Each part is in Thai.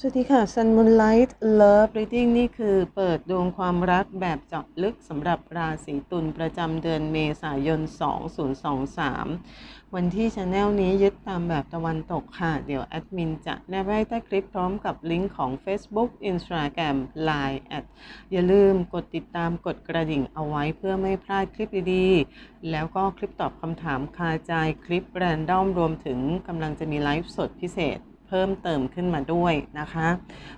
สวัสดีค่ะ Sun Moonlight Love Reading นี่คือเปิดดวงความรักแบบเจาะลึกสำหรับราศีตุลประจำเดือนเมษายน 2023 วันที่ช anel นี้ยึดตามแบบตะวันตกค่ะ เดี๋ยวแอดมินจะแนบไว้ใต้คลิปพร้อมกับลิงก์ของ Facebook Instagram Line แอดอย่าลืมกดติดตามกดกระดิ่งเอาไว้เพื่อไม่พลาดคลิปดีๆ แล้วก็คลิปตอบคำถามคาใจคลิปแรนดอมรวมถึงกำลังจะมีไลฟ์สดพิเศษ เพิ่มเติมขึ้นมาด้วยนะคะ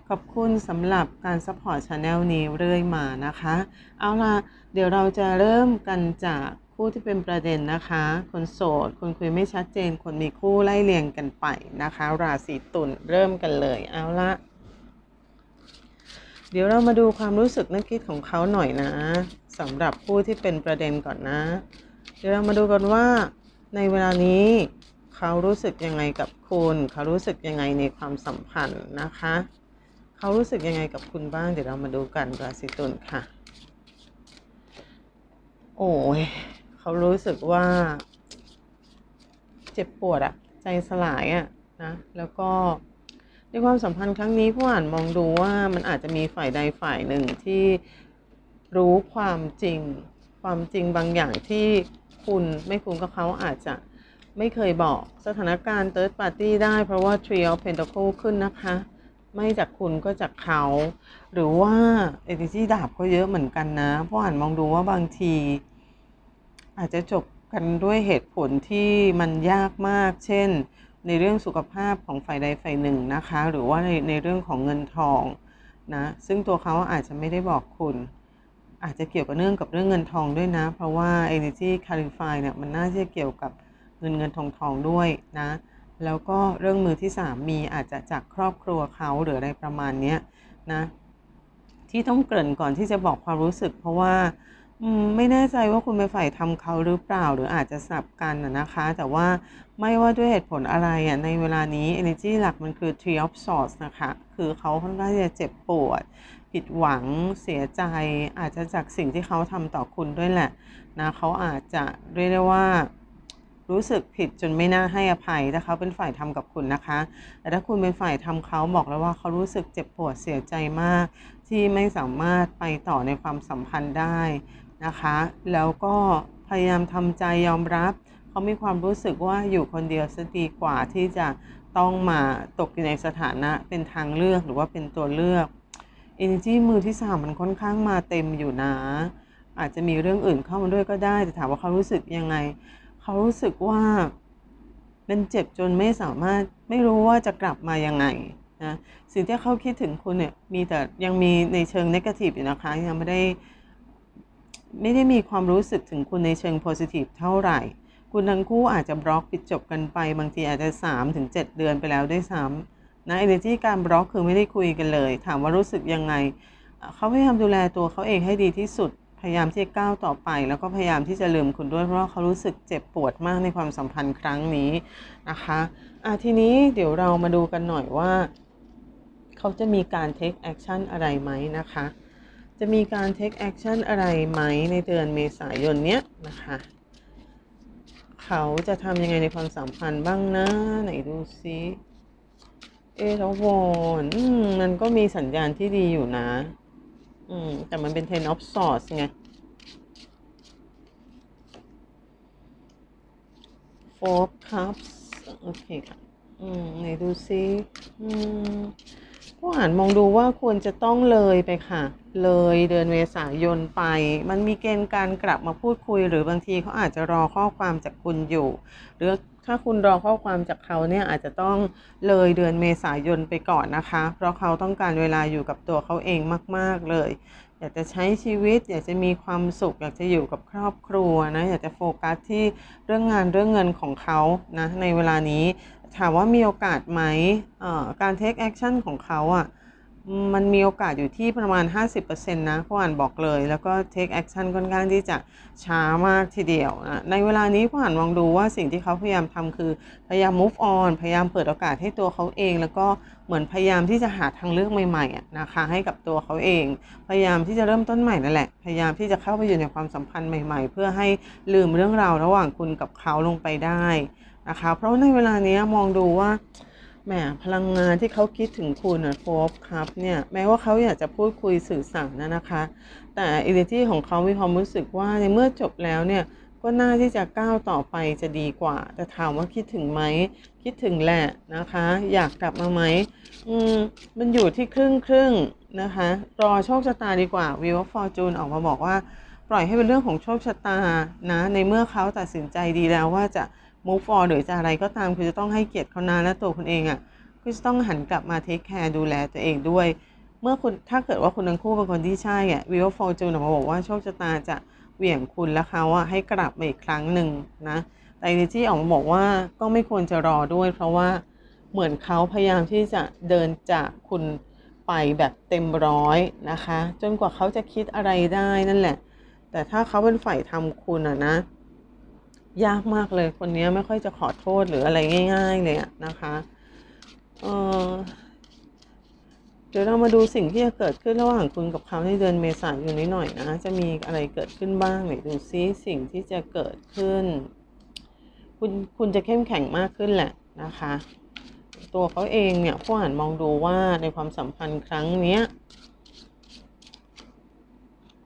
ขอบคุณสำหรับการซัพพอร์ตช anel นี้เรื่อยมานะคะ เอาล่ะ เดี๋ยวเราจะเริ่มกันจากคู่ที่เป็นประเด็นนะคะ คนโสด คนคุยไม่ชัดเจน คนมีคู่ไล่เรียงกันไปนะคะ ราศีตุลเริ่มกันเลยเอาละเดี๋ยวเรามาดูความรู้สึกนึกคิดของเขาหน่อยนะสำหรับผู้ที่เป็นประเด็นก่อนนะ เดี๋ยวเรามาดูกันว่าในเวลานี้ เขารู้สึกยังไงกับคุณ เขารู้สึกยังไงในความสัมพันธ์นะคะ เขารู้สึกยังไงกับคุณบ้าง เดี๋ยวเรามาดูกันราศีตุลค่ะ โอ้ยเขารู้สึกว่า เจ็บปวดอะใจสลายอะนะ แล้วก็ในความสัมพันธ์ครั้งนี้ผู้อ่านมองดูว่ามันอาจจะมีฝ่ายใดฝ่ายหนึ่งที่รู้ความจริง ความจริงบางอย่างที่คุณไม่คุณกับเขาอาจจะ ไม่เคยบอกสถานการณ์ third party ได้เพราะว่า Tree of pentacle ขึ้นนะคะ ไม่จากคุณก็จากเขา หรือว่า energy ดาบก็เยอะเหมือนกันนะ เพราะอ่านมองดูว่าบางที อาจจะจบกันด้วยเหตุผลที่มันยากมาก เช่น ในเรื่องสุขภาพของฝ่ายใดฝ่ายหนึ่งนะคะ หรือว่าในในเรื่องของเงินทองนะซึ่งตัวเขาอาจจะไม่ได้บอกคุณ อาจจะเกี่ยวกับเรื่องกับเรื่องเงินทองด้วยนะ เพราะว่า energy clarify เนี่ยมันน่าจะเกี่ยวกับ เงินเงินทองทองด้วยนะ แล้วก็เรื่องมือที่สามมีอาจจะจากครอบครัวเขาหรืออะไรประมาณนี้นะที่ต้องเกริ่นก่อนที่จะบอกความรู้สึก เพราะว่าไม่แน่ใจว่าคุณไปฝ่ายทำเขาหรือเปล่า หรืออาจจะสับกันนะคะ แต่ว่าไม่ว่าด้วยเหตุผลอะไรอะในเวลานี้ energy หลักมันคือ three of swords นะคะ คือเขาค่อนข้างจะเจ็บปวด ผิดหวังเสียใจ อาจจะจากสิ่งที่เขาทำต่อคุณด้วยแหละนะเขาอาจจะเรียกได้ว่า รู้สึกผิดจนไม่น่าให้อภัยถ้าเขาเป็นฝ่ายทำกับคุณนะคะ แต่ถ้าคุณเป็นฝ่ายทำเขาบอกแล้วว่าเขารู้สึกเจ็บปวดเสียใจมาก ที่ไม่สามารถไปต่อในความสัมพันธ์ได้นะคะ แล้วก็พยายามทำใจยอมรับ เขามีความรู้สึกว่าอยู่คนเดียวซะดีกว่าที่จะต้องมาตกอยู่ในสถานะเป็นทางเลือกหรือว่าเป็นตัวเลือก energy มือที่สามมันค่อนข้างมาเต็มอยู่นะ อาจจะมีเรื่องอื่นเข้ามาด้วยก็ได้แต่ถามว่าเขารู้สึกยังไง เขารู้สึกว่าเป็นเจ็บจนไม่สามารถไม่รู้ว่าจะกลับมายังไงนะสิ่งที่เขาคิดถึงคุณเนี่ยมีแต่ยังมีในเชิงนกาทีฟอยู่นะคะยังไม่ได้ไม่ได้มีความรู้สึกถึงคุณในเชิงโพซิทีฟเท่าไหร่ คุณทั้งคู่อาจจะบล็อกปิดจบกันไป บางทีอาจจะ3ถึง7เดือนไปแล้วด้วยซ้ำนะเอเนจีการบล็อกคือไม่ได้คุยกันเลย ถามว่ารู้สึกยังไง เขาพยายามดูแลตัวเขาเองให้ดีที่สุด พยายามที่จะก้าวต่อไปแล้วก็พยายามที่จะลืมคุณด้วยเพราะว่าเขารู้สึกเจ็บปวดมากในความสัมพันธ์ครั้งนี้นะคะอะทีนี้เดี๋ยวเรามาดูกันหน่อยว่า เขาจะมีการ take action อะไรไหมนะคะ จะมีการ take action อะไรไหมในเดือนเมษายนเนี้ยนะคะเขาจะทำยังไงในความสัมพันธ์บ้างนะ ไหนดูซิเอแล้วอนมันก็มีสัญญาณที่ดีอยู่นะ อืม แต่มันเป็น ten of swords ไง four cups โอเคค่ะ อืม ไหนดูซิอืมผู้อ่านมองดูว่าควรจะต้องเลยไปค่ะ เลยเดือนเมษายนไป มันมีเกณฑ์การกลับมาพูดคุย หรือบางทีเขาอาจจะรอข้อความจากคุณอยู่ หรือ ถ้าคุณรอข้อความจากเขาเนี่ยอาจจะต้องเลยเดือนเมษายนไปก่อนนะคะ เพราะเขาต้องการเวลาอยู่กับตัวเขาเองมาก ๆ เลย อยากจะใช้ชีวิต อยากจะมีความสุข อยากจะอยู่กับครอบครัวนะ อยากจะโฟกัสที่เรื่องงานเรื่องเงินของเขานะในเวลานี้ ถามว่ามีโอกาสไหมเอ่อการ take action ของเขาอะ่ะ มันมีโอกาสอยู่ที่ประมาณ 50%นะผู้อ่านบอกเลย แล้วก็ take action ค่อนข้างที่จะช้ามากทีเดียวนะในเวลานี้ผู้อ่านมองดูว่าสิ่งที่เขาพยายามทำคือ พยายาม move on พยายามเปิดโอกาสให้ตัวเขาเอง แล้วก็เหมือนพยายามที่จะหาทางเลือกใหม่ๆนะคะให้กับตัวเขาเอง พยายามที่จะเริ่มต้นใหม่นั่นแหละ พยายามที่จะเข้าไปอยู่ในความสัมพันธ์ใหม่ ๆ เพื่อให้ลืมเรื่องราวระหว่างคุณกับเขาลงไปได้นะคะ เพราะในเวลานี้มองดูว่า แหมพลังงานที่เขาคิดถึงคุณอะโฟบครับเนี่ยแม้ว่าเขาอยากจะพูดคุยสื่อสารนะนะคะ แต่อิเลที่ของเขามีความรู้สึกว่าในเมื่อจบแล้วเนี่ยก็น่าที่จะก้าวต่อไปจะดีกว่า แต่ถามว่าคิดถึงไหมคิดถึงแหละนะคะ อยากกลับมาไหมอืมมันอยู่ที่ครึ่งครึ่งนะคะ รอโชคชะตาดีกว่าวิวฟอร์จูนออกมาบอกว่า ปล่อยให้เป็นเรื่องของโชคชะตานะ ในเมื่อเขาตัดสินใจดีแล้วว่าจะ move on หรือจะอะไรก็ตามคุณจะต้องให้เกียรติเขานะและตัวคุณเองอะ่ะคุณจะต้องหันกลับมา take care ดูแลตัวเองด้วย เมื่อคุณถ้าเกิดว่าคุณทั้งคู่เป็นคนที่ใช่อะ v i v o Fortune ออกมาบอกว่าโชคชะตาจะเหวี่ยงคุณและเขาอะให้กลับมาอีกครั้งหนึ่งนะแต่ในที่ออกมาบอกว่าก็ไม่ควรจะรอด้วย เพราะว่าเหมือนเขาพยายามที่จะเดินจากคุณไปแบบเต็มร้อยนะคะ จนกว่าเขาจะคิดอะไรได้นั่นแหละ แต่ถ้าเขาเป็นฝ่ายทำคุณอะนะ ยากมากเลยคนนี้ไม่ค่อยจะขอโทษหรืออะไรง่าย ๆ เลยนะคะเออเดี๋ยวเรามาดูสิ่งที่จะเกิดขึ้นระหว่างคุณกับเขาในเดือนเมษายนนี้หน่อยนะ จะมีอะไรเกิดขึ้นบ้างไหนดูซิสิ่งที่จะเกิดขึ้น คุณคุณจะเข้มแข็งมากขึ้นแหละนะคะ ตัวเขาเองเนี่ยผู้อ่านมองดูว่าในความสัมพันธ์ครั้งเนี้ย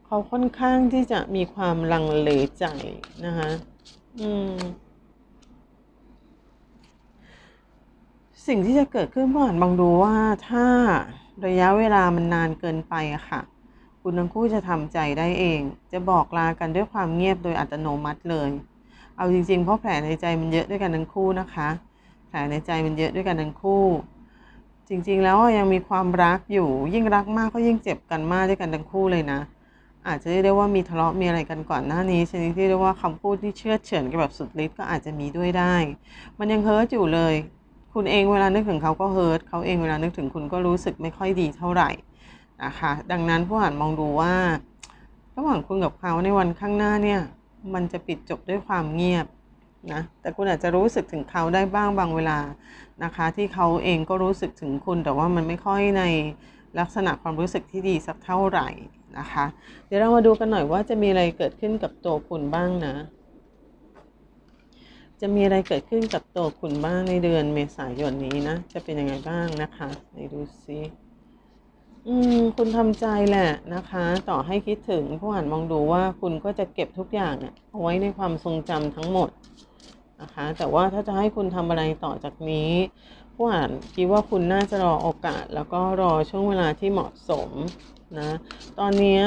เขาค่อนข้างที่จะมีความลังเลใจนะคะ อืม สิ่งที่จะเกิดขึ้นเมื่ออ่านมองดูว่าถ้าระยะเวลามันนานเกินไปอะค่ะ คุณทั้งคู่จะทำใจได้เอง จะบอกลากันด้วยความเงียบโดยอัตโนมัติเลย เอาจริงๆ เพราะแผลในใจมันเยอะด้วยกันทั้งคู่นะคะ แผลในใจมันเยอะด้วยกันทั้งคู่ จริงๆ แล้วยังมีความรักอยู่ ยิ่งรักมากก็ยิ่งเจ็บกันมากด้วยกันทั้งคู่เลยนะ อาจจะเรียกได้ว่ามีทะเลาะมีอะไรกันก่อนหน้านี้ชนิดที่เรียกว่าคำพูดที่เชื่อเฉือนกันแบบสุดฤทธิ์ก็อาจจะมีด้วยได้ มันยังเฮิร์ตอยู่เลย คุณเองเวลานึกถึงเขาก็เฮิร์ตเขาเองเวลานึกถึงคุณก็รู้สึกไม่ค่อยดีเท่าไหร่นะคะดังนั้นผู้อ่านมองดูว่า ระหว่างคุณกับเขาในวันข้างหน้าเนี่ยมันจะปิดจบด้วยความเงียบนะแต่คุณอาจจะรู้สึกถึงเขาได้บ้างบางเวลานะคะ ที่เขาเองก็รู้สึกถึงคุณแต่ว่ามันไม่ค่อยในลักษณะความรู้สึกที่ดีสักเท่าไหร่ นะคะ เดี๋ยวเรามาดูกันหน่อยว่าจะมีอะไรเกิดขึ้นกับตัวคุณบ้างนะ จะมีอะไรเกิดขึ้นกับตัวคุณบ้างในเดือนเมษายนนี้นะ จะเป็นยังไงบ้างนะคะไหนดูซิอืมคุณทำใจแหละนะคะ ต่อให้คิดถึงผู้อ่านมองดูว่าคุณก็จะเก็บทุกอย่างอะเอาไว้ในความทรงจำทั้งหมด นะคะ แต่ว่าถ้าจะให้คุณทำอะไรต่อจากนี้ ผู้อ่านคิดว่าคุณน่าจะรอโอกาส แล้วก็รอช่วงเวลาที่เหมาะสมนะตอนนี้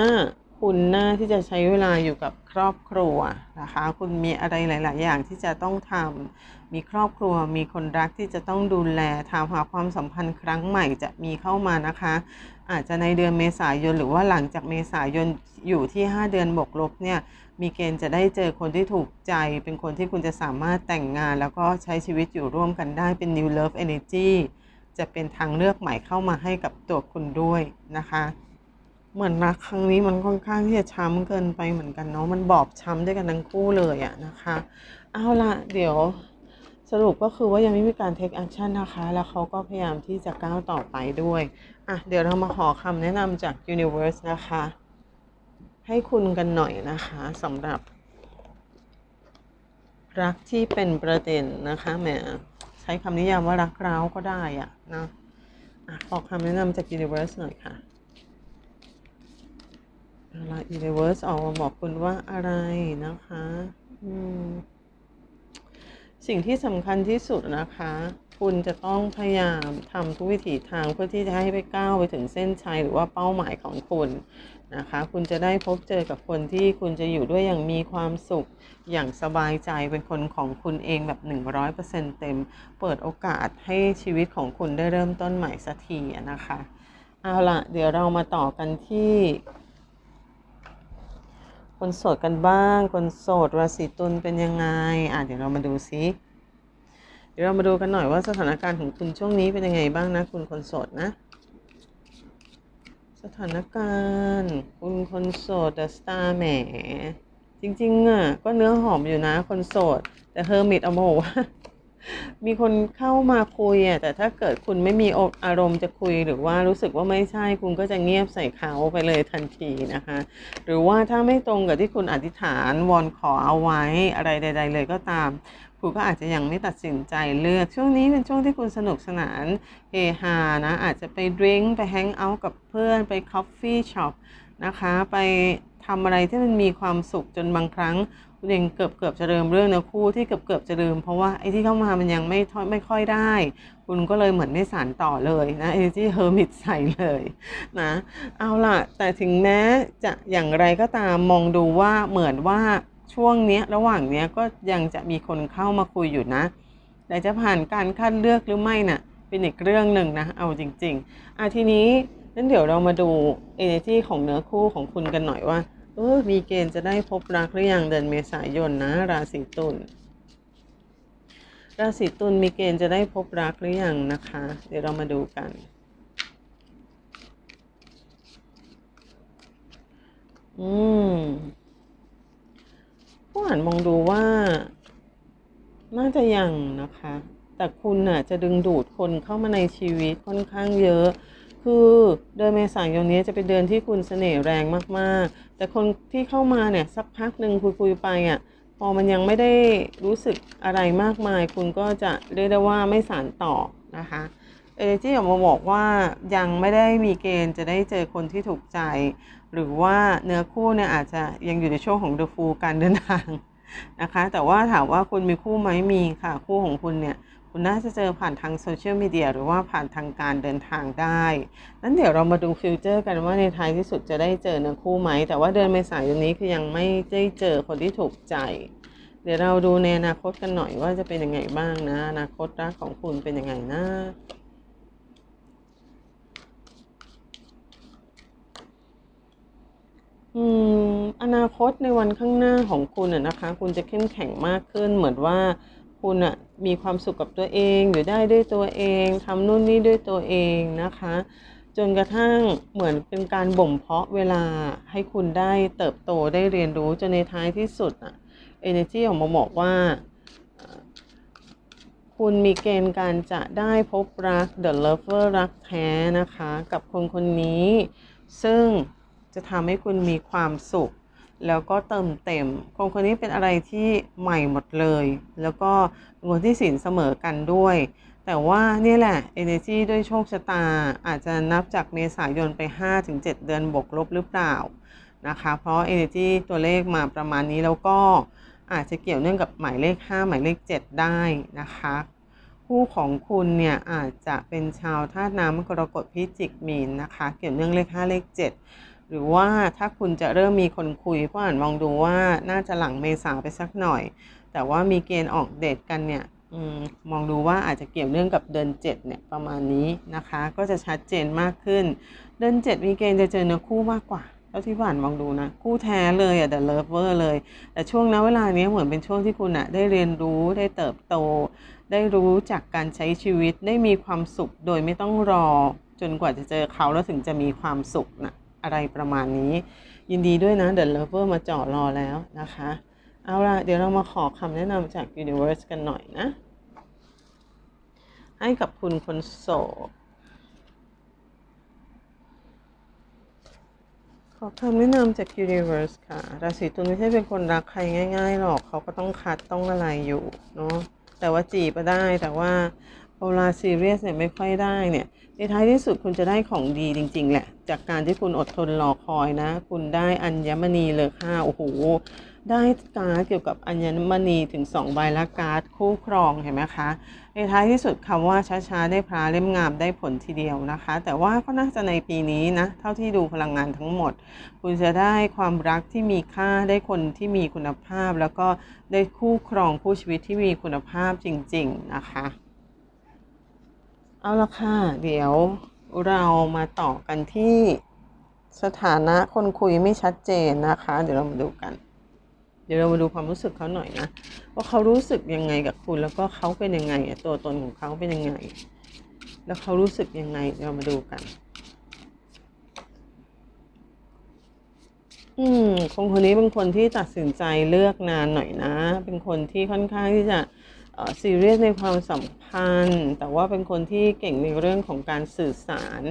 คุณน่าที่จะใช้เวลาอยู่กับครอบครัวนะคะ คุณมีอะไรหลาย ๆ อย่างที่จะต้องทำมีครอบครัว มีคนรักที่จะต้องดูแลถามหาความสัมพันธ์ครั้งใหม่จะมีเข้ามานะคะ อาจจะในเดือนเมษายนหรือว่าหลังจากเมษายนอยู่ที่ 5 เดือนบวกลบเนี่ย มีเกณฑ์จะได้เจอคนที่ถูกใจ เป็นคนที่คุณจะสามารถแต่งงาน แล้วก็ใช้ชีวิตอยู่ร่วมกันได้เป็น new love energy จะเป็นทางเลือกใหม่เข้ามาให้กับตัวคุณด้วยนะคะ เหมือนรักครั้งนี้มันค่อนข้างที่จะช้ำเกินไปเหมือนกันเนาะมันบอบช้ำด้วยกันทั้งคู่เลยอะนะคะเอาละเดี๋ยวสรุปก็คือว่ายังไม่มีการ take action นะคะ แล้วเขาก็พยายามที่จะก้าวต่อไปด้วย อะ เดี๋ยวเรามาขอคำแนะนำจาก Universe นะคะ ให้คุณกันหน่อยนะคะสำหรับ รักที่เป็นประเด็นนะคะแหมใช้คำนิยามว่ารักร้าวก็ได้อะนะอะขอคำแนะนำจาก Universe หน่อยค่ะอาละ Universe ออกมาบอกคุณว่าอะไรนะคะ อืม สิ่งที่สำคัญที่สุดนะคะ คุณจะต้องพยายามทำทุกวิถีทางเพื่อที่จะให้ไปก้าวไปถึงเส้นชัยหรือว่าเป้าหมายของคุณ นะคะ คุณจะได้พบเจอกับคนที่คุณจะอยู่ด้วยอย่างมีความสุข อย่างสบายใจเป็นคนของคุณเองแบบ 100%เต็ม เปิดโอกาสให้ชีวิตของคุณได้เริ่มต้นใหม่สักทีนะคะ เอาละเดี๋ยวเรามาต่อกันที่ คนโสดกันบ้าง คนโสดราศีตุลเป็นยังไง อะเดี๋ยวเรามาดูซิเดี๋ยวเรามาดูกันหน่อยว่าสถานการณ์ของคุณช่วงนี้เป็นยังไงบ้างนะ คุณคนโสดนะ สถานการณ์ คุณคนโสดเดอะสตาร์แหม จริงๆอะก็เนื้อหอมอยู่นะคนโสด แต่เฮอร์มิตเอามาบอกว่า มีคนเข้ามาคุยอะแต่ถ้าเกิดคุณไม่มีอารมณ์จะคุยหรือว่ารู้สึกว่าไม่ใช่คุณก็จะเงียบใส่เขาไปเลยทันทีนะคะ หรือว่าถ้าไม่ตรงกับที่คุณอธิษฐานวอนขอเอาไว้อะไรใด ๆ เลยก็ตาม คุณก็อาจจะยังไม่ตัดสินใจเลือกช่วงนี้เป็นช่วงที่คุณสนุกสนานเฮฮานะอาจจะไปดริงก์ไปแฮงเอาท์กับเพื่อนไปคอฟฟี่ช็อปนะคะไปทำอะไรที่มันมีความสุขจนบางครั้งคุณเองเกือบเกือบจะลืมเรื่องเนื้อคู่ที่เกือบเกือบจะลืมเพราะว่าไอ้ที่เข้ามามันยังไม่ไม่ค่อยได้ คุณก็เลยเหมือนไม่สานต่อเลยนะไอ้ที่เฮอร์มิตใส่เลยนะเอาล่ะแต่ถึงแม้จะอย่างไรก็ตามมองดูว่าเหมือนว่า ช่วงนี้ระหว่างเนี้ยก็ยังจะมีคนเข้ามาคุยอยู่นะ แต่จะผ่านการคัดเลือกหรือไม่น่ะ เป็นอีกเรื่องหนึ่งนะ เอาจริงๆอะทีนี้นั่นเดี๋ยวเรามาดู energy ของเนื้อคู่ของคุณกันหน่อยว่าเออมีเกณฑ์จะได้พบรักหรือยังเดือนเมษายนนะ ราศีตุลราศีตุลมีเกณฑ์จะได้พบรักหรือยังนะคะ เดี๋ยวเรามาดูกัน อืม ผู้อ่านมองดูว่า น่าจะยังนะคะ แต่คุณน่ะจะดึงดูดคนเข้ามาในชีวิตค่อนข้างเยอะ คือเดือนเมษายนนี้จะเป็นเดือนที่คุณเสน่ห์แรงมากๆ แต่คนที่เข้ามาเนี่ยสักพักหนึ่งคุยๆไปอะพอมันยังไม่ได้รู้สึกอะไรมากมาย คุณก็จะเรียกได้ว่าไม่สานต่อนะคะ เอเจออกมาบอกว่ายังไม่ได้มีเกณฑ์จะได้เจอคนที่ถูกใจ หรือว่าเนื้อคู่เนี่ยอาจจะยังอยู่ในช่วงของ The Fool การเดินทางนะคะ แต่ว่าถามว่าคุณมีคู่ไหมมีค่ะ คู่ของคุณเนี่ย คุณน่าจะเจอผ่านทางโซเชียลมีเดียหรือว่าผ่านทางการเดินทางได้นั้นเดี๋ยวเรามาดูฟิวเจอร์กันว่าในท้ายที่สุดจะได้เจอเนื้อคู่ไหม แต่ว่าเดือนเมษายนนี้คือยังไม่ได้เจอคนที่ถูกใจ เดี๋ยวเราดูในอนาคตกันหน่อยว่าจะเป็นยังไงบ้างนะอนาคตรักของคุณเป็นยังไงนะ อืมอนาคตในวันข้างหน้าของคุณอะนะคะ คุณจะเข้มแข็งมากขึ้น เหมือนว่าคุณอะมีความสุขกับตัวเองอยู่ได้ด้วยตัวเองทำนู่นนี่ด้วยตัวเองนะคะ จนกระทั่งเหมือนเป็นการบ่มเพาะเวลาให้คุณได้เติบโตได้เรียนรู้จนในท้ายที่สุดอะ energy ออกมาบอกว่า คุณมีเกณฑ์การจะได้พบรัก the lover รักแท้นะคะ กับคนคนนี้ ซึ่ง จะทำให้คุณมีความสุข แล้วก็เติมเต็ม คนคนนี้เป็นอะไรที่ใหม่หมดเลย แล้วก็คนที่สินเสมอกันด้วย แต่ว่านี่แหละ energy ด้วยโชคชะตา อาจจะนับจากเมษายนไป 5-7 เดือนบวกลบหรือเปล่านะคะ เพราะ energy ตัวเลขมาประมาณนี้แล้วก็อาจจะเกี่ยวเนื่องกับหมายเลข 5 หมายเลข 7 ได้นะคะคู่ของคุณเนี่ยอาจจะเป็นชาวธาตุน้ำกรกฎพิจิกมีนนะคะ เกี่ยวเนื่องเลข 5 เลข 7 หรือว่าถ้าคุณจะเริ่มมีคนคุยเพราะอ่านมองดูว่าน่าจะหลังเมษาไปสักหน่อย แต่ว่ามีเกณฑ์ออกเดทกันเนี่ยอมมองดูว่าอาจจะเกี่ยวเนื่องกับเดือน7เนี่ยประมาณนี้นะคะ ก็จะชัดเจนมากขึ้น เดือน7มีเกณฑ์จะเจอเนื้อคู่มากกว่าเท่าที่ผ่านมองดูนะ คู่แท้เลยอะ the lover เลย แต่ช่วงนั้นเวลานี้เหมือนเป็นช่วงที่คุณอะได้เรียนรู้ได้เติบโต ได้รู้จากการใช้ชีวิตได้มีความสุขโดยไม่ต้องรอ จนกว่าจะเจอเขาแล้วถึงจะมีความสุขนะ อะไรประมาณนี้ ยินดีด้วยนะ The Lover มาเจ่อรอแล้วนะคะ เอาล่ะ เดี๋ยวเรามาขอคำแนะนำจาก Universe กันหน่อยนะ ให้กับคุณคนโสดขอคำแนะนำจาก Universe ค่ะ ราศีตุลไม่ใช่เป็นคนรักใครง่าย ๆ หรอก เขาก็ต้องคัดต้องอะไรอยู่เนาะ แต่ว่าจีบก็ได้ แต่ว่าเวลาซีเรียสเนี่ยไม่ค่อยได้เนี่ย ในท้ายที่สุดคุณจะได้ของดีจริง ๆ แหละ จากการที่คุณอดทนรอคอยนะ คุณได้อัญมณีเลยค่ะโอ้โหได้การ์ดเกี่ยวกับอัญมณีถึง2ใบและการ์ดคู่ครองเห็นไหมคะในท้ายที่สุดคำว่าช้าๆได้พระเล่มงามได้ผลทีเดียวนะคะ แต่ว่าก็น่าจะในปีนี้นะเท่าที่ดูพลังงานทั้งหมด คุณจะได้ความรักที่มีค่าได้คนที่มีคุณภาพ แล้วก็ได้คู่ครองคู่ชีวิตที่มีคุณภาพจริง ๆ นะคะ เอาละค่ะ เดี๋ยวเรามาต่อกันที่สถานะคนคุยไม่ชัดเจนนะคะ เดี๋ยวเรามาดูกัน เดี๋ยวเรามาดูความรู้สึกเขาหน่อยนะว่าเขารู้สึกยังไงกับคุณ แล้วก็เขาเป็นยังไงตัวตนของเขาเป็นยังไง แล้วเขารู้สึกยังไงเรามาดูกัน อืมคนคนนี้เป็นคนที่ตัดสินใจเลือกนานหน่อยนะ เป็นคนที่ค่อนข้างที่จะ ซีเรียสในความสัมพันธ์ แต่ว่าเป็นคนที่เก่งในเรื่องของการสื่อสาร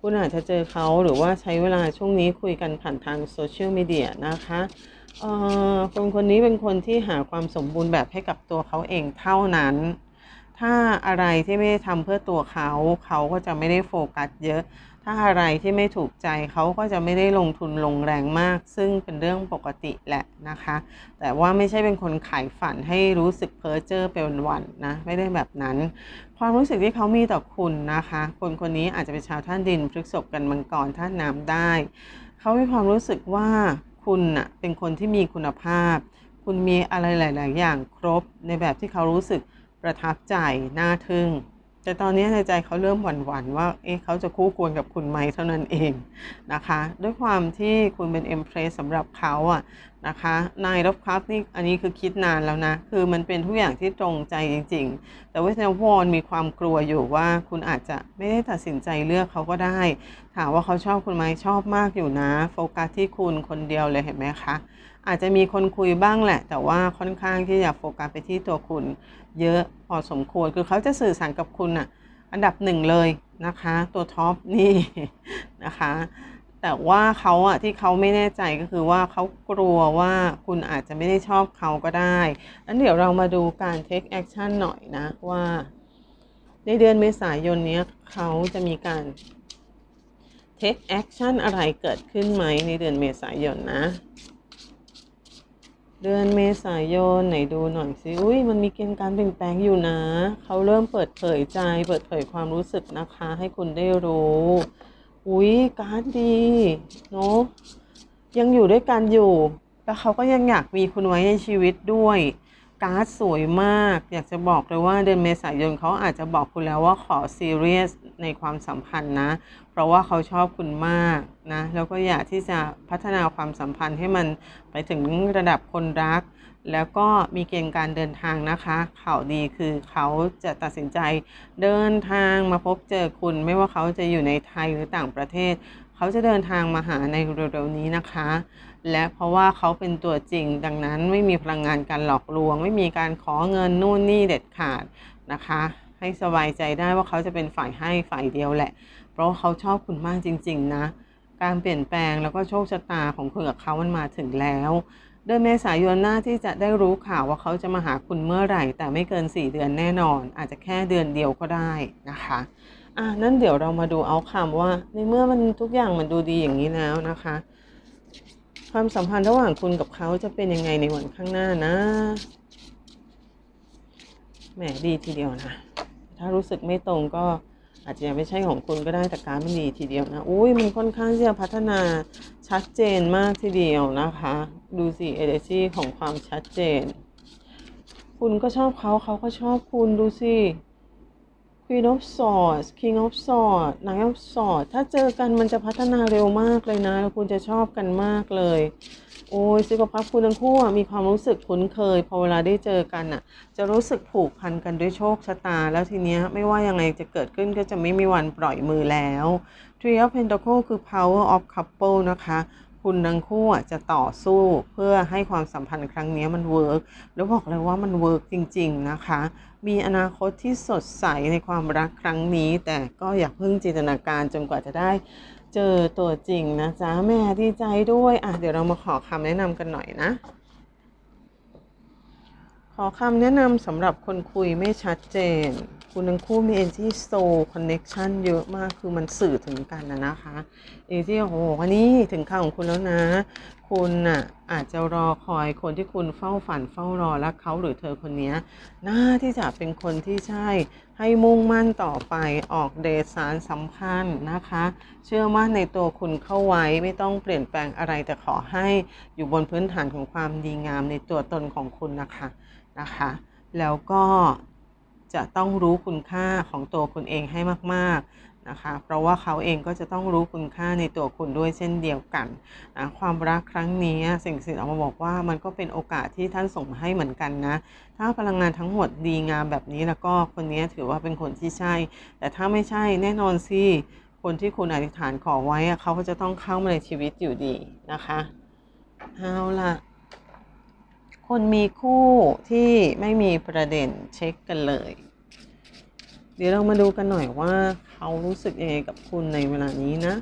คุณอาจจะเจอเขาหรือว่าใช้เวลาช่วงนี้คุยกันผ่านทางโซเชียลมีเดียนะคะคนคนนี้เป็นคนที่หาความสมบูรณ์แบบให้กับตัวเขาเองเท่านั้น ถ้าอะไรที่ไม่ได้ทำเพื่อตัวเขา เขาก็จะไม่ได้โฟกัสเยอะ ถ้าอะไรที่ไม่ถูกใจเขาก็จะไม่ได้ลงทุนลงแรงมาก ซึ่งเป็นเรื่องปกติแหละนะคะ แต่ว่าไม่ใช่เป็นคนขายฝันให้รู้สึกเพ้อเจ้อไปวันๆนะไม่ได้แบบนั้น ความรู้สึกที่เขามีต่อคุณนะคะ คนคนนี้อาจจะเป็นชาวท่านดินพฤกษบกันมังกรท่านน้ำได้ เขามีความรู้สึกว่าคุณน่ะเป็นคนที่มีคุณภาพ คุณมีอะไรหลาย ๆ อย่างครบในแบบที่เขารู้สึกประทับใจน่าทึ่ง แต่ตอนนี้ในใจเขาเริ่มหวั่นๆว่า เอ๊ะเขาจะคู่ควรกับคุณไหมเท่านั้นเองนะคะ ด้วยความที่คุณเป็นเอ็มเพรสสำหรับเขาอะนะคะนายรบครับนี่อันนี้คือคิดนานแล้วนะ คือมันเป็นทุกอย่างที่ตรงใจจริง ๆ แต่ว่าเนวอนมีความกลัวอยู่ว่าคุณอาจจะไม่ได้ตัดสินใจเลือกเขาก็ได้ ถามว่าเขาชอบคุณไหมชอบมากอยู่นะ โฟกัสที่คุณคนเดียวเลยเห็นไหมคะ อาจจะมีคนคุยบ้างแหละ แต่ว่าค่อนข้างที่จะโฟกัสไปที่ตัวคุณ เยอะพอสมควรคือเขาจะสื่อสารกับคุณอะอันดับหนึ่งเลยนะคะ ตัวท็อปนี่นะคะ แต่ว่าเขาอะที่เขาไม่แน่ใจก็คือว่าเขากลัวว่าคุณอาจจะไม่ได้ชอบเขาก็ได้นั้นเดี๋ยวเรามาดูการ take action หน่อยนะว่า ในเดือนเมษายนนี้เขาจะมีการ take action อะไรเกิดขึ้นไหมในเดือนเมษายนนะ เดือนเมษายนไหนดูหน่อยสิอุ้ยมันมีเกณฑ์การเปลี่ยนแปลงอยู่นะ เขาเริ่มเปิดเผยใจ เปิดเผยความรู้สึกนะคะ ให้คุณได้รู้ อุ้ยการดีเนาะยังอยู่ด้วยกันอยู่ แล้วเขาก็ยังอยากมีคุณไว้ในชีวิตด้วย การ์ดสวยมาก อยากจะบอกเลยว่าเดือนเมษายนเขาอาจจะบอกคุณแล้วว่าขอซีเรียสในความสัมพันธ์นะ เพราะว่าเขาชอบคุณมากนะ แล้วก็อยากที่จะพัฒนาความสัมพันธ์ให้มันไปถึงระดับคนรัก แล้วก็มีเกณฑ์การเดินทางนะคะข่าวดีคือเขาจะตัดสินใจเดินทางมาพบเจอคุณ ไม่ว่าเขาจะอยู่ในไทยหรือต่างประเทศ เขาจะเดินทางมาหาในเร็วๆนี้นะคะ และเพราะว่าเขาเป็นตัวจริง ดังนั้นไม่มีพลังงานการหลอกลวง ไม่มีการขอเงินนู่นนี่เด็ดขาดนะคะ ให้สบายใจได้ว่าเขาจะเป็นฝ่ายให้ฝ่ายเดียวแหละ เพราะาเขาชอบคุณมากจริง ๆ นะ การเปลี่ยนแปลงแล้วก็โชคชะตาของคุณกับเขามันมาถึงแล้วเดือนเมษายนหน้าที่จะได้รู้ข่าวว่าเขาจะมาหาคุณเมื่อไหร่ แต่ไม่เกิน 4 เดือนแน่นอน อาจจะแค่เดือนเดียวก็ได้นะคะ อะนั่นเดี๋ยวเรามาดูเอาคำว่า ในเมื่อมันทุกอย่างมันดูดีอย่างนี้แล้วนะคะ ความสัมพันธ์ระหว่างคุณกับเขาจะเป็นยังไงในวันข้างหน้านะแหมดีทีเดียวนะ ถ้ารู้สึกไม่ตรงก็อาจจะยังไม่ใช่ของคุณก็ได้แต่การมันดีทีเดียวนะอุ้ยมันค่อนข้างที่จะพัฒนาชัดเจนมากทีเดียวนะคะ ดูสิเอเดซี่ของความชัดเจน คุณก็ชอบเขาเขาก็ชอบคุณดูสิ Queen of Swords King of Swords Knight of Swords ถ้าเจอกันมันจะพัฒนาเร็วมากเลยนะแล้วคุณจะชอบกันมากเลย โอ้ยสิกพับคุณทั้งคู่มีความรู้สึกคุ้นเคย พอเวลาได้เจอกันอะ จะรู้สึกผูกพันกันด้วยโชคชะตา แล้วทีเนี้ยไม่ว่ายังไงจะเกิดขึ้นก็จะไม่มีวันปล่อยมือแล้ว Three of Pentacles คือ Power of Couple นะคะคุณทั้งคู่จะต่อสู้เพื่อให้ความสัมพันธ์ครั้งนี้มันเวิร์กแล้วบอกเลยว่ามันเวิร์กจริง ๆ นะคะ มีอนาคตที่สดใสในความรักครั้งนี้ แต่ก็อย่าเพิ่งจินตนาการจนกว่าจะได้เจอตัวจริงนะจ๊ะแม่ดีใจด้วยอะเดี๋ยวเรามาขอคำแนะนำกันหน่อยนะ ขอคำแนะนำสำหรับคนคุยไม่ชัดเจน คุณทั้งคู่มี energy soul connection เยอะมากคือมันสื่อถึงกันนะนะคะ energy โอ้โหวันนี้ถึงข่าวของคุณแล้วนะ คุณน่ะอาจจะรอคอยคนที่คุณเฝ้าฝันเฝ้ารอและเขาหรือเธอคนนี้น่าที่จะเป็นคนที่ใช่ ให้มุ่งมั่นต่อไปออกเดทสารสัมพันธ์นะคะ เชื่อมั่นในตัวคุณเข้าไว้ไม่ต้องเปลี่ยนแปลงอะไรแต่ขอให้อยู่บนพื้นฐานของความดีงามในตัวตนของคุณนะคะนะคะ แล้วก็จะต้องรู้คุณค่าของตัวคุณเองให้มาก ๆ นะคะ เพราะว่าเขาเองก็จะต้องรู้คุณค่าในตัวคุณด้วยเช่นเดียวกันนะความรักครั้งนี้สิ่งสิ่งออกมาบอกว่ามันก็เป็นโอกาสที่ท่านส่งมาให้เหมือนกันนะ ถ้าพลังงานทั้งหมดดีงามแบบนี้แล้วก็คนนี้ถือว่าเป็นคนที่ใช่ แต่ถ้าไม่ใช่แน่นอนสิคนที่คุณอธิษฐานขอไว้เขาก็จะต้องเข้ามาในชีวิตอยู่ดีนะคะเอาล่ะคนมีคู่ที่ไม่มีประเด็นเช็คกันเลย เดี๋ยวเรามาดูกันหน่อยว่า เขารู้สึกยังไงกับคุณในเวลานี้นะ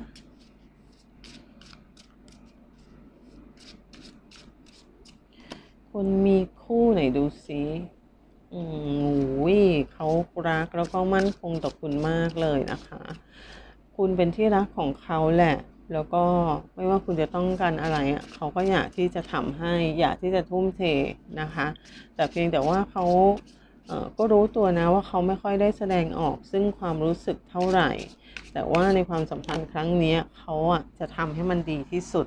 คนมีคู่ไหนดูซิอืมโอ้ยเขารักแล้วก็มั่นคงต่อคุณมากเลยนะคะ คุณเป็นที่รักของเขาแหละ แล้วก็ไม่ว่าคุณจะต้องการอะไรอะเขาก็อยากที่จะทำให้ อยากที่จะทุ่มเทนะคะ แต่เพียงแต่ว่าเขา ก็รู้ตัวนะว่าเขาไม่ค่อยได้แสดงออกซึ่งความรู้สึกเท่าไหร่ แต่ว่าในความสัมพันธ์ครั้งนี้เขาอะจะทำให้มันดีที่สุด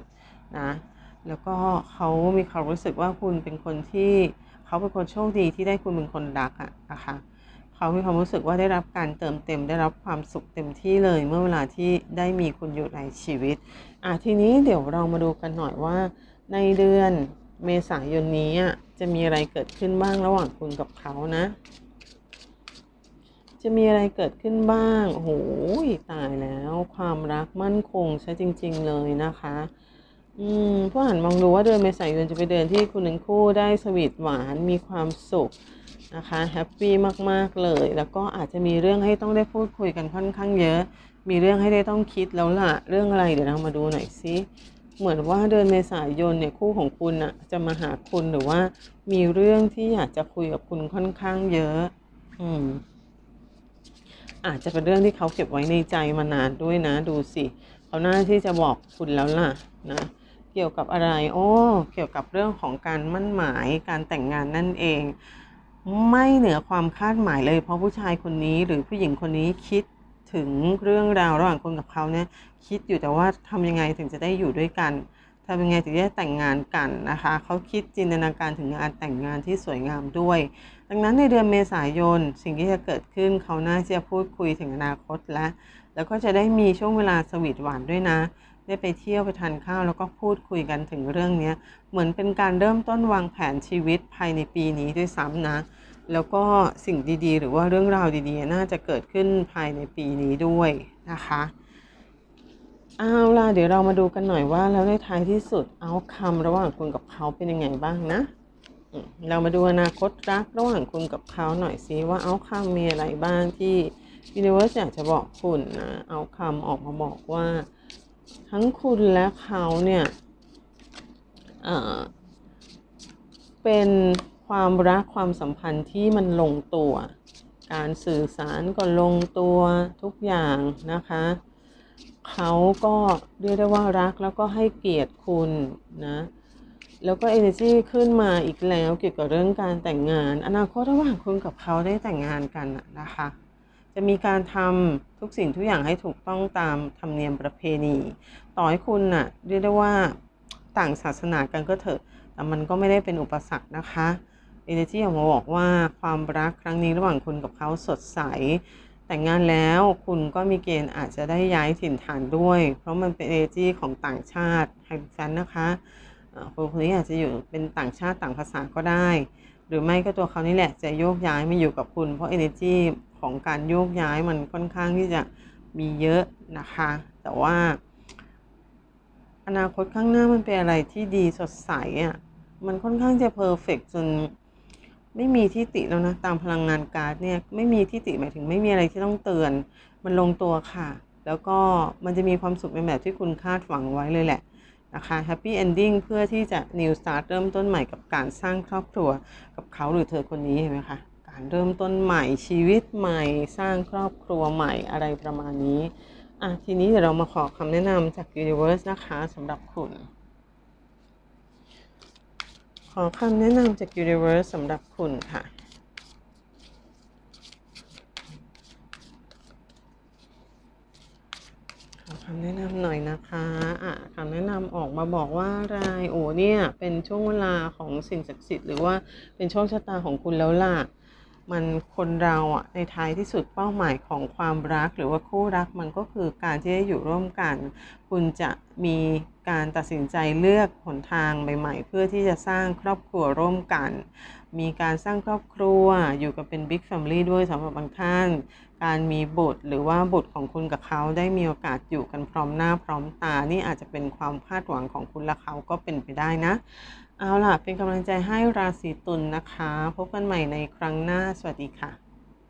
นะแล้วก็เขามีความรู้สึกว่าคุณเป็นคนที่เขาเป็นคนโชคดีที่ได้คุณเป็นคนรักอะนะคะเขามีความรู้สึกว่าได้รับการเติมเต็ม ได้รับความสุขเต็มที่เลย เมื่อเวลาที่ได้มีคุณอยู่ในชีวิตอะทีนี้เดี๋ยวเรามาดูกันหน่อยว่า ในเดือนเมษายนนี้อะ จะมีอะไรเกิดขึ้นบ้างระหว่างคุณกับเขานะ จะมีอะไรเกิดขึ้นบ้างโอ้โหตายแล้วความรักมั่นคงใช่จริง ๆ เลยนะคะ อืมผู้อ่านมองดูว่าเดือนเมษายนจะเป็นเดือนที่คุณทั้งคู่ได้สวีทหวานมีความสุขนะคะแฮปปี้มากๆเลย แล้วก็อาจจะมีเรื่องให้ต้องได้พูดคุยกันค่อนข้างเยอะ มีเรื่องให้ได้ต้องคิดแล้วล่ะ เรื่องอะไรเดี๋ยวเรามาดูหน่อยสิ เหมือนว่าเดือนเมษายนเนี่ยคู่ของคุณอะจะมาหาคุณหรือว่า มีเรื่องที่อยากจะคุยกับคุณค่อนข้างเยอะ อืม อาจจะเป็นเรื่องที่เขาเก็บไว้ในใจมานานด้วยนะ ดูสิเขาน่าที่จะบอกคุณแล้วล่ะ นะเกี่ยวกับอะไร โอ้ เกี่ยวกับเรื่องของการมั่นหมาย การแต่งงานนั่นเอง ไม่เหนือความคาดหมายเลย เพราะผู้ชายคนนี้หรือผู้หญิงคนนี้คิด ถึงเรื่องราวระหว่างคุณกับเขาเนี่ยคิดอยู่แต่ว่าทำยังไงถึงจะได้อยู่ด้วยกันทำยังไงถึงจะได้แต่งงานกันนะคะเขาคิดจินตนาการถึงงานแต่งงานที่สวยงามด้วย ดังนั้นในเดือนเมษายนสิ่งที่จะเกิดขึ้นเขาน่าจะพูดคุยถึงอนาคตและ แล้วก็จะได้มีช่วงเวลาสวีทหวานด้วยนะ ได้ไปเที่ยวไปทานข้าวแล้วก็พูดคุยกันถึงเรื่องนี้เหมือนเป็นการเริ่มต้นวางแผนชีวิตภายในปีนี้ด้วยซ้ำนะ แล้วก็สิ่งดีๆ หรือว่าเรื่องราวดีๆ น่าจะเกิดขึ้นภายในปีนี้ด้วยนะคะเอาล่ะเดี๋ยวเรามาดูกันหน่อยว่าแล้วในท้ายที่สุดเอาคำระหว่างคุณกับเขาเป็นยังไงบ้างนะเรามาดูอนาคตรักระหว่างคุณกับเขาหน่อยสิว่าเอาคำมีอะไรบ้างที่ Universe อยากจะบอกคุณนะเอาคำออกมาบอกว่า ทั้งคุณและเขาเนี่ยเป็น ความรักความสัมพันธ์ที่มันลงตัว การสื่อสารก็ลงตัวทุกอย่างนะคะ เขาก็เรียกได้ว่ารักแล้วก็ให้เกียรติคุณนะแล้วก็ energy ขึ้นมาอีกแล้วเกี่ยวกับเรื่องการแต่งงาน อนาคตระหว่างคุณกับเขาได้แต่งงานกันนะนะคะ จะมีการทำทุกสิ่งทุกอย่างให้ถูกต้องตามธรรมเนียมประเพณี ต่อให้คุณน่ะเรียกได้ว่าต่างศาสนากันก็เถอะ แต่มันก็ไม่ได้เป็นอุปสรรคนะคะ Energy ออกมาบอกว่าความรักครั้งนี้ระหว่างคุณกับเขาสดใส แต่งงานแล้วคุณก็มีเกณฑ์อาจจะได้ย้ายถิ่นฐานด้วย เพราะมันเป็น Energy ของต่างชาติไฮซันนะคะคนคนนี้อาจจะอยู่เป็นต่างชาติต่างภาษาก็ได้ หรือไม่ก็ตัวเขานี่แหละจะโยกย้ายมาอยู่กับคุณ เพราะ energy ของการโยกย้ายมันค่อนข้างที่จะมีเยอะนะคะ แต่ว่า อนาคตข้างหน้ามันเป็นอะไรที่ดีสดใสอะมันค่อนข้างจะเพอร์เฟกจน ไม่มีที่ติแล้วนะ ตามพลังงานการ์ดเนี่ยไม่มีที่ติหมายถึงไม่มีอะไรที่ต้องเตือน มันลงตัวค่ะ แล้วก็มันจะมีความสุขเป็นแบบที่คุณคาดหวังไว้เลยแหละนะคะแฮปปี้เอนดิ้งเพื่อที่จะ New Start เริ่มต้นใหม่กับการสร้างครอบครัวกับเขาหรือเธอคนนี้เห็นไหมคะการเริ่มต้นใหม่ชีวิตใหม่สร้างครอบครัวใหม่อะไรประมาณนี้อะทีนี้เดี๋ยวเรามาขอคำแนะนำจาก Universe นะคะสำหรับคุณ ขอคำแนะนำจาก Universe สำหรับคุณค่ะ ขอคำแนะนำหน่อยนะคะอะคำแนะนำออกมาบอกว่ารายโอ้เนี่ย เป็นช่วงเวลาของสิ่งศักดิ์สิทธิ์หรือว่าเป็นโชคชะตาของคุณแล้วล่ะ มันคนเราอะในท้ายที่สุดเป้าหมายของความรักหรือว่าคู่รักมันก็คือการที่ได้อยู่ร่วมกัน คุณจะมีการตัดสินใจเลือกหนทางใหม่ๆ เพื่อที่จะสร้างครอบครัวร่วมกัน มีการสร้างครอบครัวอยู่กับเป็นบิ๊กแฟมิลี่ด้วยสำหรับบางท่านการมีบุตรหรือว่าบุตรของคุณกับเขาได้มีโอกาสอยู่กันพร้อมหน้าพร้อมตา นี่อาจจะเป็นความคาดหวังของคุณและเขาก็เป็นไปได้นะ เอาล่ะ เป็นกำลังใจให้ราศีตุลนนะคะ พบกันใหม่ในครั้งหน้า สวัสดีค่ะ